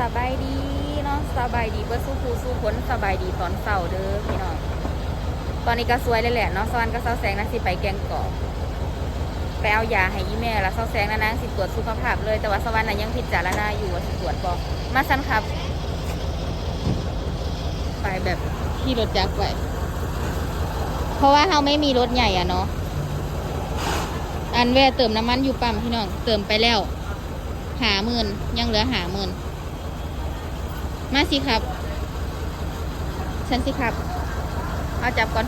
สบายดีเนาะสบายดีเพื่อสู้คูสู้คนสบายดีตอนเสาร์เด้อพี่น้องตอนนี้ก็สวยเลยแหละเนาะสวรรค์ก็เศร้าแสงนะสิไปแกงกอกไปเอายาให้ยี่แม่แล้วเศร้าแสงนะนางสิตรวจสุขภาพเลยแต่ว่าสวรรค์น่ะยังพิจารณาอยู่ว่าสิตรวจบอกมาสั้นครับ ไปแบบที่รถจักรไปเพราะว่าเราไม่มีรถใหญ่อะเนาะอันแวะเติมน้ำมันอยู่ปั๊มพี่น้องเติมไปแล้วหาหมื่นยังเหลือหาหมื่น มาสิครับ ฉันสิครับ เอาจับก่อน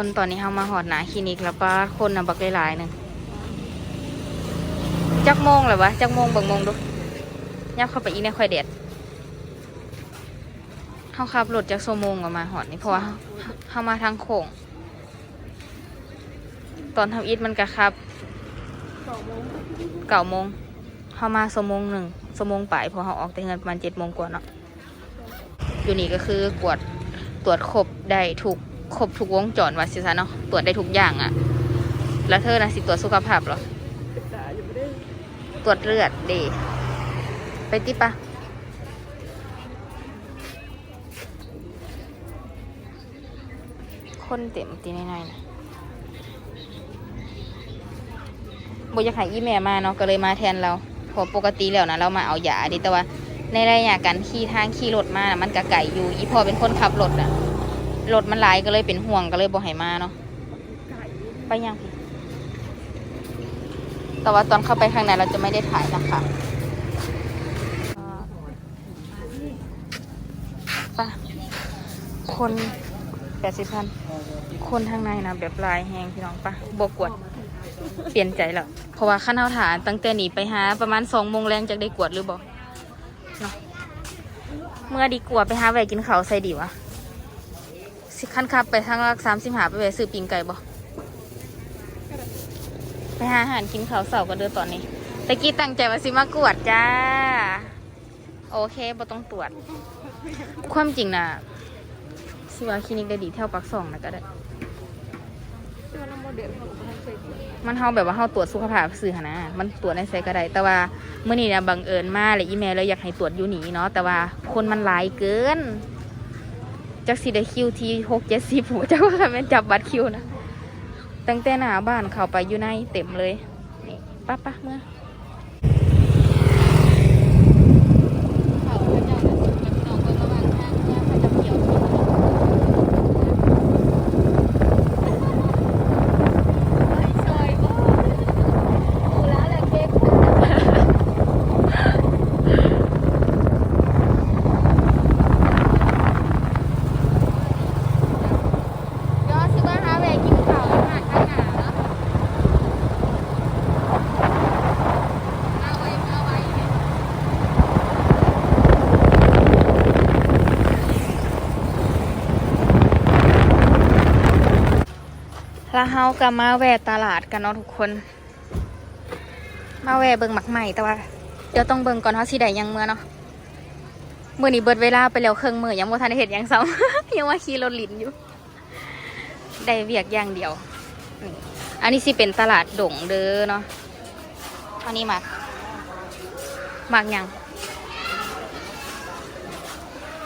คนตอนนี้เฮามาหอดหนาคลินิกแล้วป้าคนนะบักหลายๆหนึ่งจักโมงเลยวะจักโมงบังโมงดูยับเข้าไปอีกในค่อยเด็ดเฮาขับรถจากโซโมงออกมาหอดนี่เพราะว่าเฮาเฮามาทางโค้งตอนทำอีทมันกะครับเก้าโมงเฮามาโซโมงหนึ่งโซโมงไปพอเฮาออกแต่เงินประมาณเจ็ดโมงกว่าเนาะอยู่นี่ก็คือกวดตรวจครบได้ถูก ครบทุกวงจรว่าสิซะเนาะตรวจได้ทุกอย่างอะแล้วเธอนะสิตรวจสุขภาพเหรอตรวจเลือดดีไปติปะคนเต็มตีในในนะบอยากให้อีแม่มาเนาะก็เลยมาแทนเราเพอปกติแล้วนะเรามาเอายาดิแต่ว่า ในระยะการขี่ทางขี่รถมานะมันกะไก่อยู่ อีพอเป็นคนขับรถอะ รถมันหลายก็เลยเป็นห่วงก็เลยบอกให้มาเนาะไปยังพี่แต่ว่าตอนเข้าไปข้างในเราจะไม่ได้ถ่ายนะคะปะคนแปดสิบพัน คนทางในนะแบบลายแหงพี่น้องปะบกกวด เปลี่ยนใจแล้ว เพราะว่าขั้นเท้าฐานตั้งแต่หนีไปหาประมาณสองโมงแรงจากได้กวดหรือบ่เนาะเมื่อดีกว่าไปหาแหวกกินเขาใส่ดีวะ สิขั้นขับไปทางลักสามสิบหาไปแวกซื้อปิงไก่บ่ไปหาอาหารกินข้าวเสาร์กันเด้อตอนนี้ตะกี้ตั้งใจว่าสิมากวดจ้า โอเคบ่ต้องตรวจ ความจริงนะสิว่าคลินิกได้ดีเท่าปักสองนะก็ได้ มันเฮาแบบว่าเฮาตรวจสุขภาพสื่อหนะ มันตรวจในไซก็ได้ แต่ว่าเมื่อนี้เนี่ยบังเอิญมากเลยอีเมลเลยอยากให้ตรวจอยู่หนีเนาะแต่ว่าคนมันหลายเกิน จักสิได้คิวที่หกเจ็ดสิบหัวจักว่าเป็นจับบัตรคิวนะตั้งแต่หน้าบ้านเข้าไปอยู่ในเต็มเลยนี่ป้าป้าเมื่อเดี๋ยวสิว่าหาแหวกกินข้าวอาหารข้างหน้าเนาะ เอาไว้เอาไว้เนี่ย แล้วเฮาก็มาแวะตลาดกันเนาะทุกคน มาแวะเบิ่งหมักใหม่แต่ว่าเดี๋ยวต้องเบิ่งก่อนเฮาสิได้ยังเมื่อเนาะมื้อนี้เบิดเวลาไปแล้วเครึ่องมือยังบ่ทันเฮ็ดหยังซ้ำยังว่าขี่รถลินอยู่ ได้เวียกอย่างเดียวนี่อันนี้สิเป็นตลาดดงเด้อเนาะอันนี้มักหมักยัง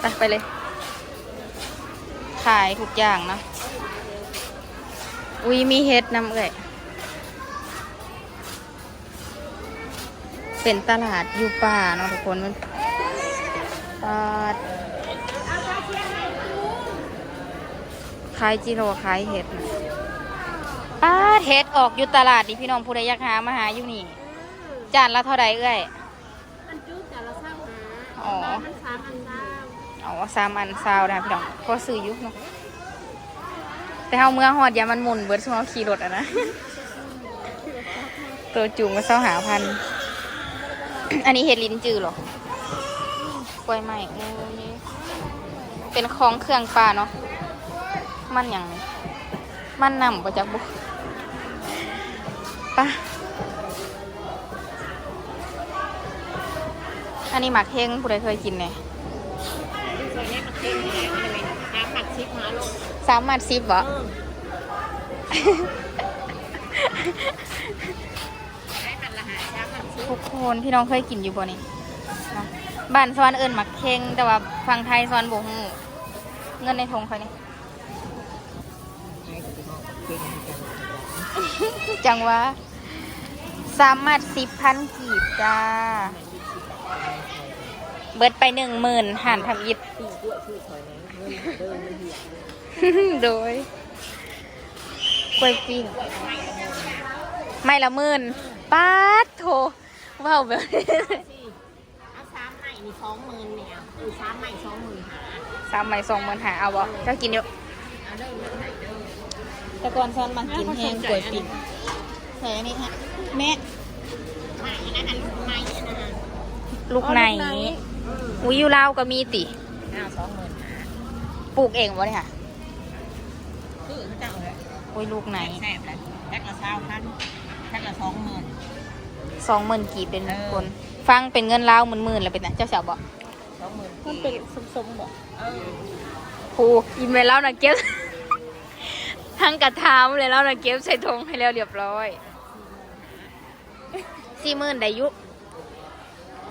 ไปไปเลย ขายทุกอย่างเนอะ อุ้ยมีเฮ็ดน้ำเอ่ยเป็นตลาดอยู่ป่าเนาะทุกคนมันตลาดขายจิโร่ขายเห็ดนะป้าดเห็ดออกอยู่ตลาดนี่พี่น้องผู้ใดอยากหามาหาอยู่นี่ จานละเท่าใดเอ้ยมันจุ๊บแต่ละเศร้าหาอ๋อ มันสามอันเศร้าอ๋อสามอันซาวนะพี่น้องพอซื้ออยุกเนาะ แต่เฮาเมื่อหอดยามันหมุนเบิดช่วงเราขี่รถอะนะ ตัวจูงมาเศร้าหาพัน อันนี้เห็ดลิ้นจือเหรอกล้วยไม้โอ้ยเป็นของเครื่องปลาเนาะ มันอย่างนี้มันนำประจากบุปะอันนี้หมักเฮงผู้ใดเคยกินเนี่ยดูส่วนนี้มันเป็นยังไงมันเป็นน้ำหมักชิปหาลง สามมัดซิบเหรอให้มันละหาช้ำมันชิปทุกคนพี่น้องเคยกินอยู่บ่นี่เนาะบ้านซอนเอิญหมักเค็งแต่ว่าฟังไทยซอนบ่ฮู้เงินในทงเขานี่จังว่าสามมัดสิบพันกีบจ้า เบิดไปหนึ่งหมื่นหันทำอิด โดยกล้วยปิ้งไม่ละหมื่นป้าดโถว้าวแบบเอาสามใหม่นี่สองหมื่นเนี่ยอือสามใหม่สองหมื่นหาสามใหม่สองหมื่นหาเอาบ่เจ้ากินเยอะเอาเด้อเด้อไหนเด้อแต่ก่อนซ้อนมากินแห้งกล้วยปิ้งใส่อันนี้ฮะแม่ไม่อันนั้นไม่อันนั้นลูกไหนอุ้ยอยู่ลาวก็มีติอ้าวสองหมื่นห้าปลูกเองวะเนี่ยค่ะซื้อเขาเจ้า เลยอุ้ยลูกไหนแซ่บเลยแพ็คละเช้าพันแพ็คละสองหมื่นสองหมื่นกีบเป็นเออคน ฟังเป็นเงินลาวหมื่นๆแล้วเป็นไงเจ้าสาวบอกสองหมื่นมันเป็นสมๆบอกเออครูอินไปแล้วนะเก็บทั้งกระทามเลยแล้วนะเก็บใส่ธงให้แล้วเรียบร้อยสี่หมื่นได้ยุ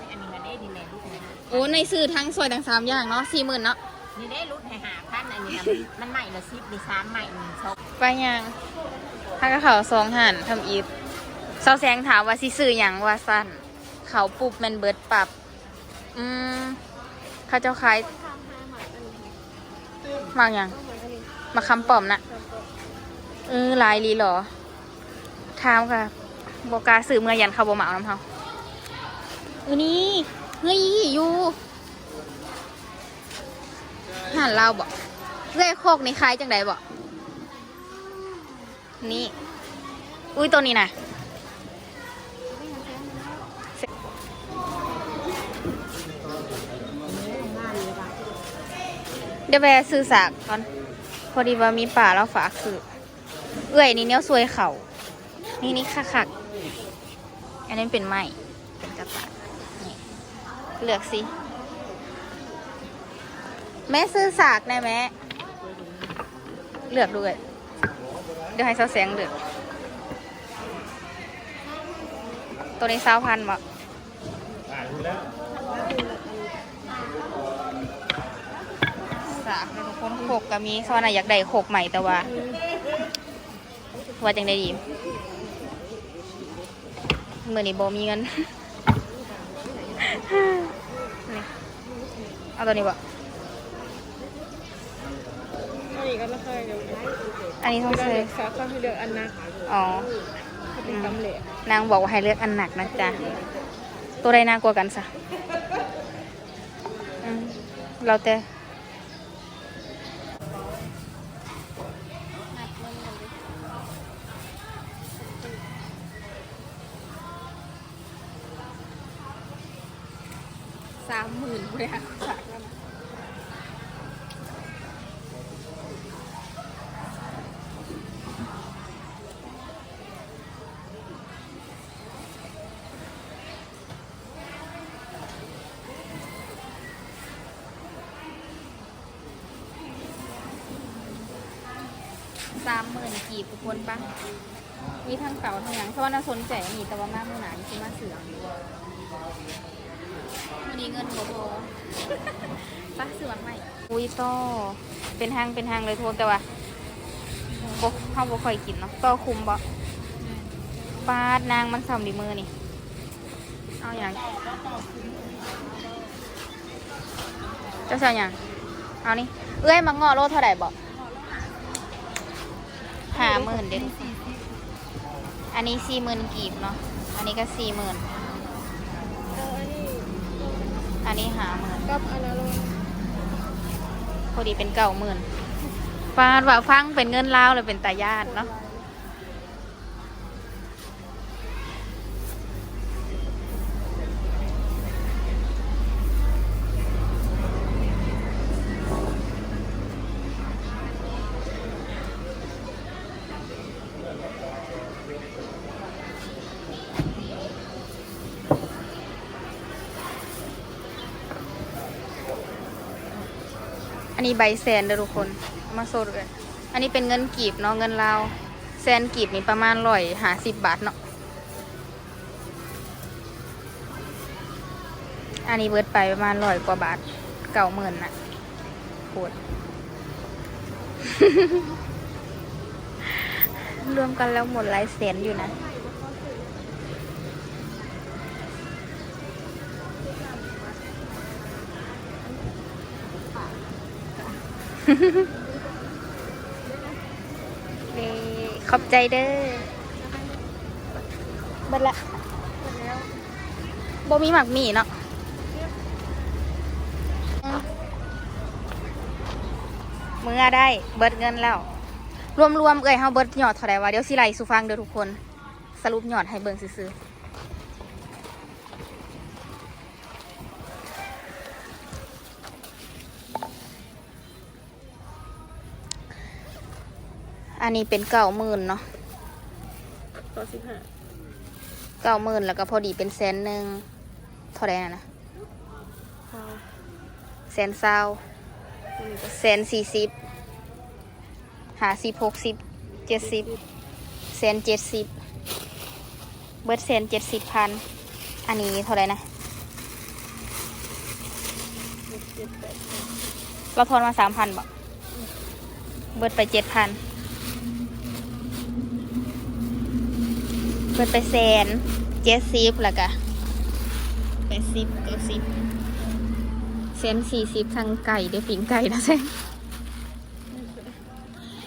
อันนี้มันได้ดีเลยลูกนะโอ้ในซื้อทั้งซอยทั้งสามอย่างเนาะสี่หมื่นเนาะ นี่ได้รุ่นให้หาพันอันนี้นะมันใหม่ละสิบดีสามใหม่หนึ่งชกไปยังถ้ากระเขาสองหันทำอีฟเสาแสงถามว่าสิซื้ออย่างว่าสั้นเขาปุบแมนเบิร์ดปรับ อืมเข้าเจ้าขายมากอย่างมาคำปลอมนะเออลายลีหรอถามค่ะบอกกาซื้อเมื่อยันเขาบอมาเอาน้ำเขาเออนี่เฮ้ยอยู่ หันเราบอกเรื่อยโคกนี่คล้ายจังไดบอกนี่ อุ้ยตัวนี้นะเดี๋ยวไปซื้อสากก่อน พอดีว่ามีป่าแล้วฝาคือ เอื่อยนี่เนี้ยซวยเขานี่นี่คักคักอันนี้เป็นไม้เป็นกระต่ายนี่เลือกสิ แม่ซื้อสากได้แม่เลือกด้วยเดี๋ยวให้เสาแสงเลือกตัวนี้เศร้าพันบ่สากเลยทุกคนโขกก็มีสวรรค์อยากได้โขกใหม่แต่ว่า ว่าจังได้ดีเมื่อนี้บ่มีเงินเอาตัวนี้บ่ อันนี้ต้องซื้อเด็กสาวเขาให้เลือกอันนะอ๋อเป็นกำเหลนางบอกว่าให้เลือกอันหนักนะจ๊ะ ตัวใดน่ากลัวกันซะเราแต่สามหมื่นเลยค่ะฝากแล้วนะสามหมื่นกีบทุก คนปะมีทั้งเก่าทั้งหยังเพราะว่าน่าสนใจมีแต่ว่ามากมือหนานี่คือมาเสืองวันนี้เงินบ่พอป้าเสือนใหม่อุ้ยต่อเป็นห้างเป็นห้างเลยทุกคนแต่ว่าบ่เขาบ่ค่อยกินเนาะต่อคุมบ่ปาดนางมันสำดีมือนี่ เอาอย่างเจ้าสาวอย่างเอานี่เอ้ยมังงอโลเท่าไหร่บ่ ห้าหมื่นเด็กอันนี้สี่หมื่นกีบเนาะ อันนี้ก็สี่หมื่นอันนี้ห้าหมื่นกับอนนั้นลพอดีเป็นเก่าหมื่นฟาดว่าฟังเป็นเงินลาวเลยเป็นตาญาติเนาะ อันนี้ใบแซนเด้อทุกคนเอามาโซดกันอันนี้เป็นเงินกีบเนาะเงินลาวแซนกีบนี่ประมาณร้อยหาสิบบาทเนาะอันนี้เบิดไปประมาณร้อยกว่าบาทเก่าหมื่นน่ะปวดรวมกันแล้วหมดหลายแสนอยู่นะ นี่ขอบใจเด้อเบิดละบ่มีหมักหมี่เนาะอืมมือได้เบิดเงินแล้ว รวมๆเอ้ยเฮาเบิดยอดเท่าใดวะเดี๋ยวสิไลสุฟังเด้อทุกคน สรุปหยอดให้เบิ่งซื่อ นนี้เป็นเก้าหมื่นเนาะต่อสิบห้าเก้าหมื่นแล้วก็พอดีเป็นแสนหนึ่งเท่าไหร่นะนะพอแสนเศร้าอันนี้ก็แสนสี่สิบหาสิบหกสิบเจ็ดสิบแสนเจ็ดสิบเบิดแสนเจ็ดสิบพันอันนี้เท่าไหร่นะเจ็ดแปดเราทอนมาสามพันบอกเบิดไปเจ็ดพัน เบิดไปแสนเจ็ดสิบแล้วก็แปดสิบเก้าสิบแสนสี่สิบทางไก่เดี๋ยวปิ่งไก่นะแซง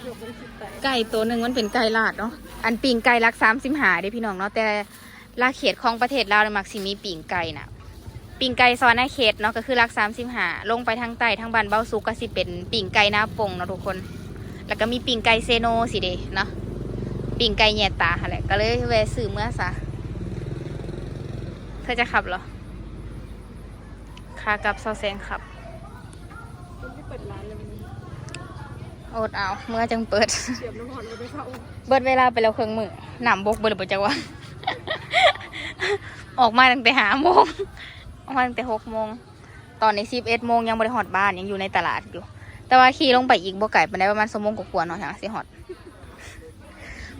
ยกเป็นไก่ตัวหนึ่งมันเป็นไก่ลาดเนาะอันปิ่งไก่รักสามสิบหาเด้พี่น้องเนาะแต่ลาเขตของประเทศลาวเนี่ยมักสิมีปิ่งไก่น่ะปิ่งไก่ซอยหน้าเขตเนาะก็คือรักสามสิบหาลงไปทางใต้ทางบ้านเบ้าซุกก็สิเป็นปิ่งไก่หน้าปงเนาะทุกคน แล้วก็มีปิ่งไก่เซโนสิเดเนาะ ปิ่งไก่แยตาหั่นแหละก็เลยแวะซื้อเมื่อซะเธอจะขับเหรอคากลับเซาแซงขับมันไม่เปิดร้านเลยมันโอดเอาเมื่อจังเปิด เสียบน้ำหอมก็ไปเข้าเบิดเวลาไปแล้วเครื่องมือหนำบกเบิดเลยบ่จักว่าออกมาตั้งแต่หาโมงออกมาตั้งแต่หกโมงตอนนี้สิบเอ็ดโมงยังบริหอดบ้านยังอยู่ในตลาดอยู่ แต่ว่าขี่ลงไปอีกบ่ไก่ไปได้ประมาณสมงกว่าๆเนาะอย่างสิหอด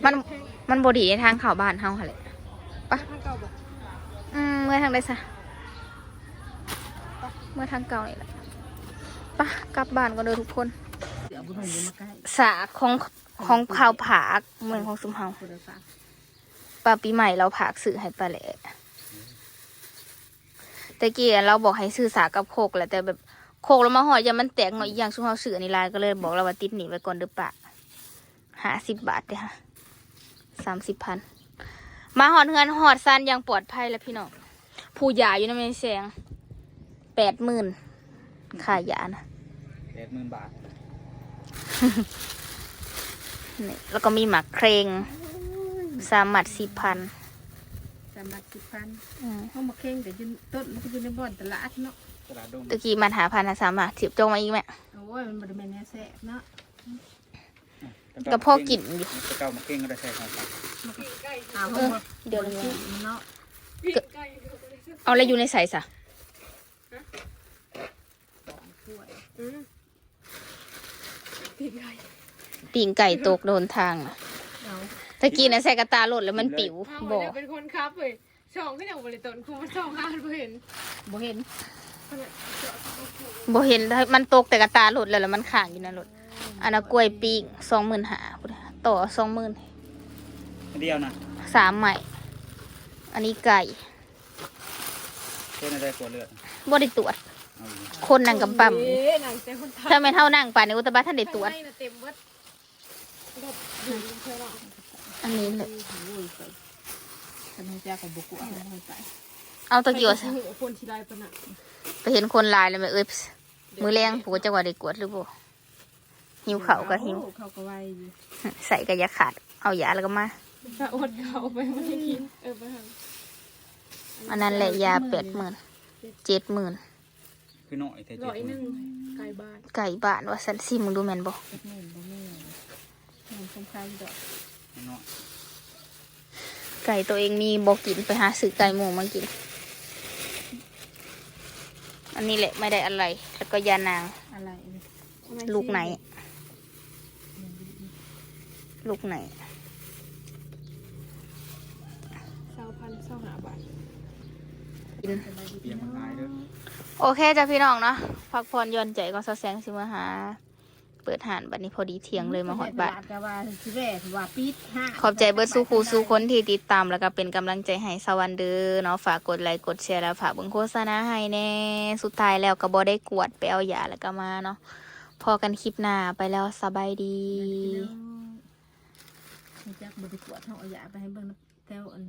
มันมันบดีในทางเขาบ้านเฮาค่ะแหละปะข้างเก่าบอกอืมเมื่อทางใดซะเมื่อทางเก่านี่แหละปะกลับบ้านกันเด้อทุกคนสาของของข้าวผากเหมือนของซุมเฮาปลาปีใหม่เราผากสื่อให้ปลาแหละแต่กี้เราบอกให้ซื้อสากับโคกแหละแต่แบบโคกแล้วมาหอยอยามันแตกหน่อยอย่างช่วงเราสื่อนี่ลายก็เลยบอกเราว่าติดหนีไว้ก่อนเด้อปะหาสิบบาทเด้อฮะ สามสิบพันมาหอดเงินหอดซันอย่างปลอดภัยแล้วพี่น้องผู้ยาอยู่ในเมนแสงแปดหมื่นค่ายานะแปดหมื่นบาทนี่แล้วก็มีหมักเครงสามหมัดสิบพันสามบาทสิบพันอืมห้องมาเข่งแต่ยืนต้นมันก็อยู่ในบ่อนตลาดเนาะตลาดดงตะกี้มันหาพันหาสามหมัดสิบจงมาอีกไหมโอ้ยมันบริเวณนี้แซ่บเนาะ ก็พ่อกินอยู่ตะเก้ามาเก่งก็ได้ใช่ครับเอาเอห้องอมาเดี๋ยวบนี้นเนาะพี่ไก่ก็ไปซื้อเอาอะไรอยู่ในใส่สะอืมพี่ไก่ปีงไก่ตกโดนทางน่ะเอาตะกี้นะใส่กระตาหลดแล้วมันปิ๋วเอาบไปอกเลยเป็นคนครับเว้ยช่องก็อย่างบริตนคุมันช่องอ่านเห็นบ่เห็นบเห็นมันตกแต่กระตาหลดแล้วแล้วมันข่างอยู่ในรถ อันนั้นกล้วยปีงสองหมื่นหาต่อสองหมื่นอันเดียวนะสามใหม่ อันนี้ไก่เช่นอะไรปวดเลือดบ่ได้ตรวจ เอาอยู่คนนั่งกำปั๊มเอ๊ะหนังใจคนไทยถ้าไม่เท่านั่งป่านในอุตบะท่านได้ตรวจ ข้างในน่ะเต็มวัดรถอยู่ในเธอหรออันนี้เลยโอ้ยไปทำให้เจ้าของบุกุเอาให้ไปเอาตะกี้ว่าโอ้โหคนทีไรปะน่ะไปเห็นคนลายเลยไหมเอ้ยมือแรงผูกจะว่าได้กวดหรือเปล่า หิวเขาวก็หิว เขาก็ไวอยู่ใส่กระยาขาด เอายาแล้วก็มาถ้าอดเขาไปไม่ได้กินเออไปทอันนั้นแหละยาแปดหมื่นเจ็ดหมื่นคือน้อยแต่ำเจ็ร้ดอยหหมื่นึ่นงไก่บ้านไก่บ้านว่าสันซิมึงดูแมนบอกเจ็ดหมื่นบ่แม่นเงินสงครามดอกน้อยไก่ตัวเองมีบอกกินไปหาซื้อไก่หมูมากิน อันนี้แหละไม่ได้อะไร แล้วก็ยานางอะไรนี่ทำไมลูกไหน ลูกไหนเศร้าพันเศร้าหาบาทกินเปลี่ยนมันหายเด้อโอเคจ้ะพี่น้องเนาะพักผ่อนหย่อนใจก็ซะแซงสิมาหา เปิดหานบัดนี้พอดีเที่ยงเลยมาหอดบ้านก็ว่าสิแรกว่าปิดห้าขอบใจเบิร์ดสู้ครูสู้คนที่ติดตามแล้วก็เป็นกำลังใจให้สวันเดอเนาะฝากกดไลค์กดแชร์แล้วฝากเบิ่งโฆษณาให้แน่สุดท้ายแล้วก็บ่ได้กวดไปเอายาแล้วก็มาเนาะพอกันคลิปหน้าไปแล้วสบายดี จักบริกวดเขาเอายาไปให้เบิ่งแต้วอัน